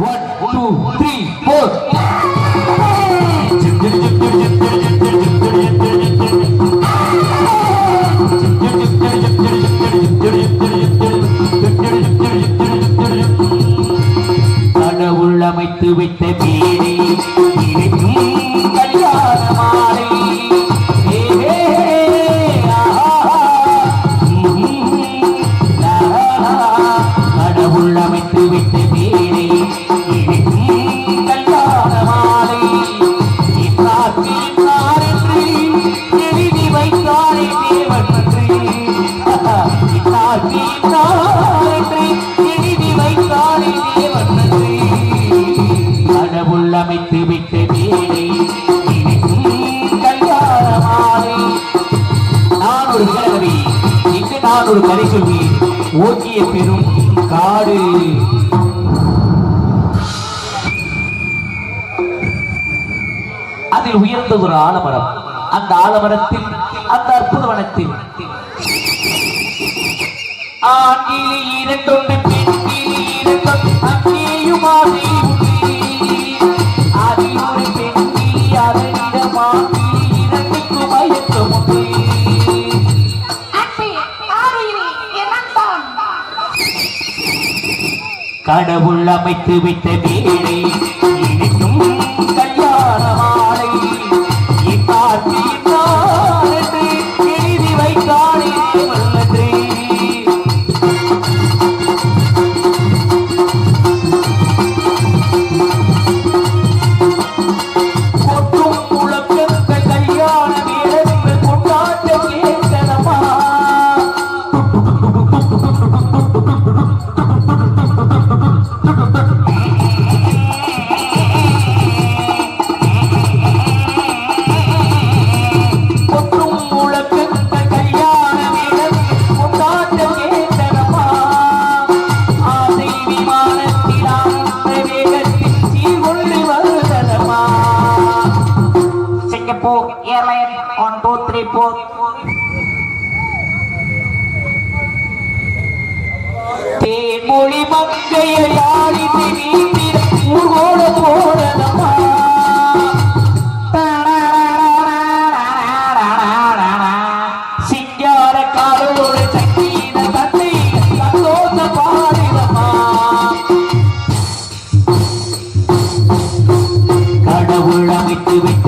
One two three four கடவுள் அமைத்து விட்ட பேரே அதற்கான ஒரு பரிசுக்கு ஓக்கிய பெரும் காடு. அதில் உயர்ந்த ஒரு ஆலமரம். அந்த ஆலமரத்தில் அந்த அற்புத வனத்தில். ஆண்டிலே இரண்டொன்று கடவுள் அமைத்து வைத்த வீடை. கோழி மங்கையை ஆடிட்டு நீந்திர ஊர்கோட தோழனமா சிங்கார காலோடு சக்தியின தந்தை தந்தோத்த பாடினமா கடவுள் அமைத்து விட்டு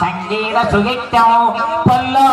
సంగీత సుగిత్యం పొల్లో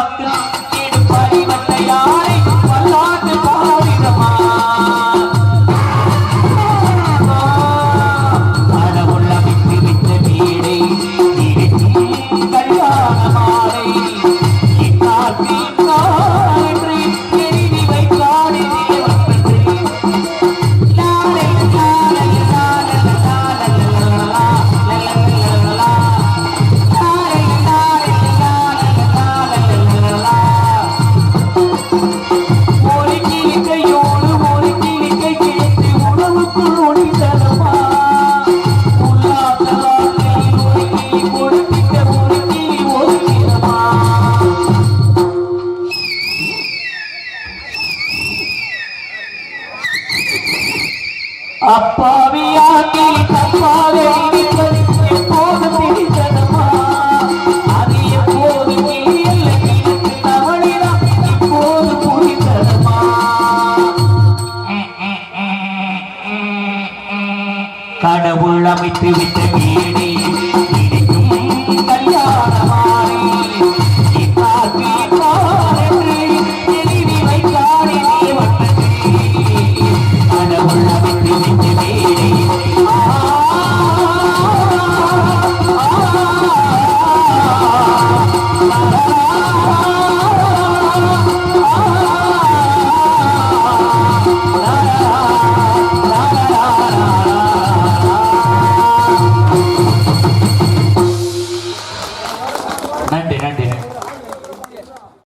கடவுள் அமைத்து விட்ட